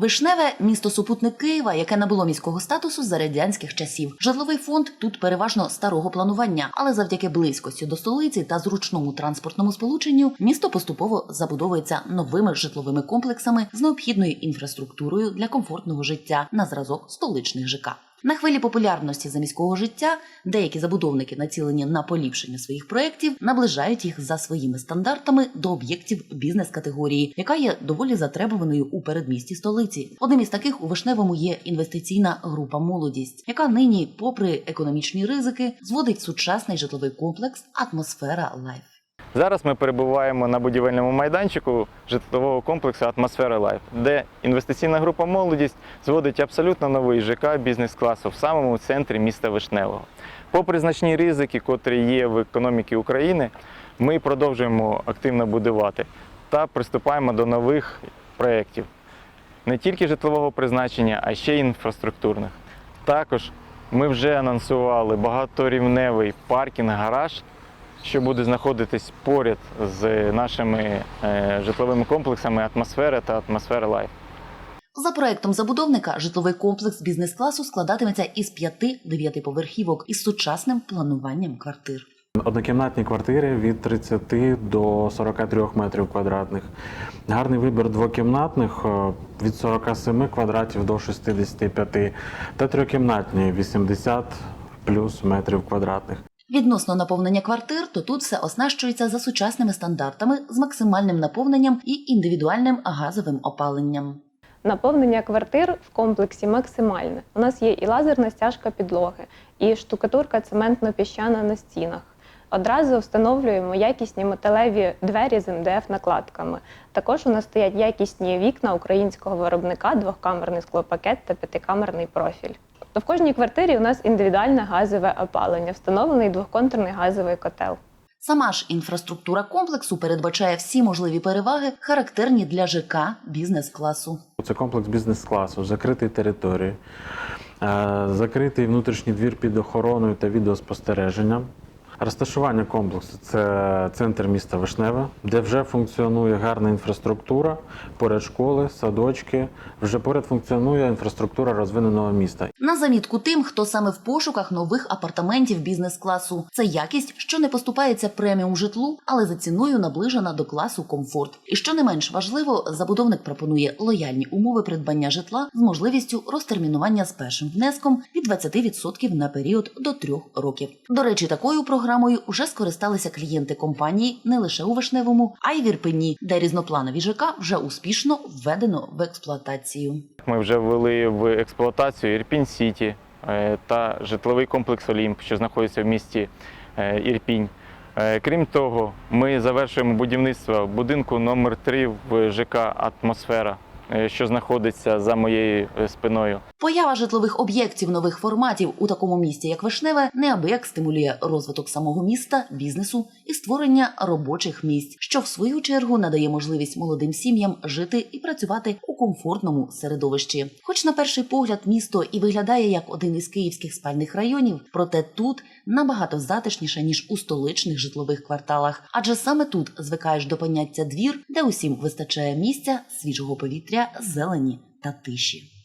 Вишневе місто супутник Києва, яке набуло міського статусу за радянських часів. Житловий фонд тут переважно старого планування, але завдяки близькості до столиці та зручному транспортному сполученню місто поступово забудовується новими житловими комплексами з необхідною інфраструктурою для комфортного життя на зразок столичних ЖК. На хвилі популярності заміського життя деякі забудовники, націлені на поліпшення своїх проєктів, наближають їх за своїми стандартами до об'єктів бізнес-категорії, яка є доволі затребуваною у передмісті столиці. Одним із таких у вишневому є інвестиційна група Молодість, яка нині, попри економічні ризики, зводить сучасний житловий комплекс Атмосфера Лайф. Зараз ми перебуваємо на будівельному майданчику житлового комплексу Атмосфера Лайф, де інвестиційна група Молодість зводить абсолютно новий ЖК бізнес-класу в самому центрі міста Вишневого. Попри значні ризики, котрі є в економіці України, ми продовжуємо активно будувати та приступаємо до нових проєктів не тільки житлового призначення, а ще й інфраструктурних. Також ми вже анонсували багаторівневий паркінг-гараж, що буде знаходитись поряд з нашими е, житловими комплексами атмосфери та атмосфера Лайф. За проектом забудовника житловий комплекс бізнес-класу складатиметься із п'яти дев'ятиповерхівок із сучасним плануванням квартир. Однокімнатні квартири від 30 до 43 метрів квадратних. Гарний вибір двокімнатних е, від 47 квадратів до 65 та трьохкімнатні 80 плюс метрів квадратних. Відносно наповнення квартир, то тут все оснащується за сучасними стандартами з максимальним наповненням і індивідуальним газовим опаленням. Наповнення квартир в комплексі максимальне. У нас є і лазерна стяжка підлоги, і штукатурка цементно-піщана на стінах. Одразу встановлюємо якісні металеві двері з МДФ-накладками. Також у нас стоять якісні вікна українського виробника, двохкамерний склопакет та п'ятикамерний профіль. То в кожній квартирі у нас індивідуальне газове опалення, встановлений двохконтурний газовий котел. Сама ж інфраструктура комплексу передбачає всі можливі переваги, характерні для ЖК бізнес-класу. Це комплекс бізнес-класу, закритий території, е, закритий внутрішній двір під охороною та відеоспостереженням. Розташування комплексу це центр міста Вишневе, де вже функціонує гарна інфраструктура, поряд школи, садочки. Вже поряд функціонує інфраструктура розвиненого міста. На замітку тим, хто саме в пошуках нових апартаментів бізнес-класу. Це якість, що не поступається преміум житлу, але за ціною наближена до класу комфорт. І що не менш важливо, забудовник пропонує лояльні умови придбання житла з можливістю розтермінування з першим внеском від 20% на період до 3 років. До речі, такою програмою уже скористалися клієнти компанії не лише у Вишневому, а й в Ірпені, де різнопланові ЖК вже успішно введено в експлуатацію. Ми вже ввели в експлуатацію Ірпінь Сіті е, та житловий комплекс Олімп, що знаходиться в місті е, Ірпінь. Е, Крім того, ми завершуємо будівництво будинку номер 3 в ЖК Атмосфера, що знаходиться за моєю е, спиною. Поява житлових об'єктів нових форматів у такому місті, як Вишневе, неабияк стимулює розвиток самого міста, бізнесу і створення робочих місць, що в свою чергу надає можливість молодим сім'ям жити і працювати у комфортному середовищі. Хоч на перший погляд місто і виглядає як один із київських спальних районів, проте тут набагато затишніше ніж у столичних житлових кварталах, адже саме тут звикаєш до поняття двір, де усім вистачає місця, свіжого повітря, зелені та тиші.